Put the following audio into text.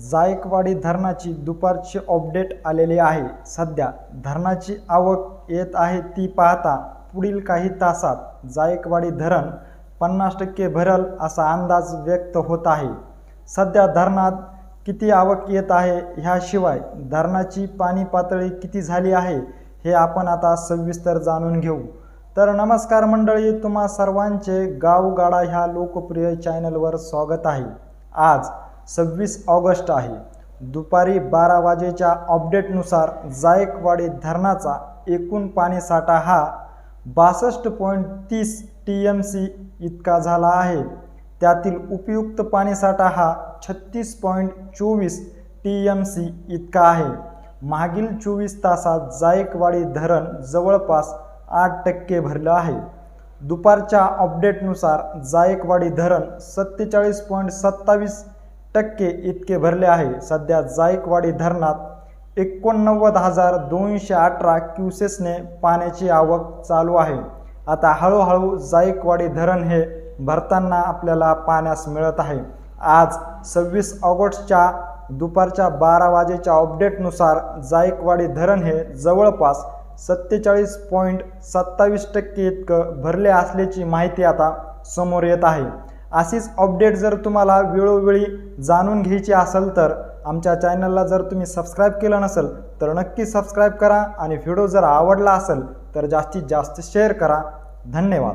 जायकवाडी धरणाची दुपारची अपडेट आलेली आहे. सध्या धरणाची आवक येत आहे ती पाहता पुढील काही तासात जायकवाडी धरण पन्नास टक्के भरल असा अंदाज व्यक्त होत आहे. सध्या धरणात किती आवक येत आहे ह्याशिवाय धरणाची पाणी पातळी किती झाली आहे हे आपण आता सविस्तर जाणून घेऊ. तर नमस्कार मंडळी तुम्हा सर्वांचे गावगाडा ह्या लोकप्रिय चॅनलवर स्वागत आहे. आज सव्वीस ऑगस्ट आहे. दुपारी बारा वाजेच्या अपडेटनुसार जायकवाडी धरणाचा एकूण पाणीसाठा हा बासष्ट पॉईंट तीस टी एम सी इतका झाला आहे. त्यातील उपयुक्त पाणीसाठा हा छत्तीस पॉईंट चोवीस टी एम सी इतका आहे. मागील चोवीस तासात जायकवाडी धरण जवळपास आठ टक्के भरलं आहे. दुपारच्या अपडेटनुसार जायकवाडी धरण सत्तेचाळीस पॉईंट सत्तावीस टक्के इतके भरले आहे. सध्या जायकवाडी धरणात एकोणनव्वद हजार दोनशे अठरा क्युसेसने पाण्याची आवक चालू आहे. आता हळूहळू जायकवाडी धरण हे भरताना आपल्याला पाण्यास मिळत आहे. आज सव्वीस ऑगस्टच्या दुपारच्या बारा वाजेच्या अपडेटनुसार जायकवाडी धरण हे जवळपास सत्तेचाळीस पॉईंट सत्तावीस टक्के इतकं भरले असल्याची माहिती आता समोर येत आहे. अशीच अपडेट जर तुम्हाला वेळोवेळी जाणून घ्यायची असेल तर आमच्या चॅनलला जर तुम्ही सबस्क्राईब केलं नसेल तर नक्की सबस्क्राईब करा आणि व्हिडिओ जर आवडला असेल तर जास्तीत जास्त शेअर करा. धन्यवाद.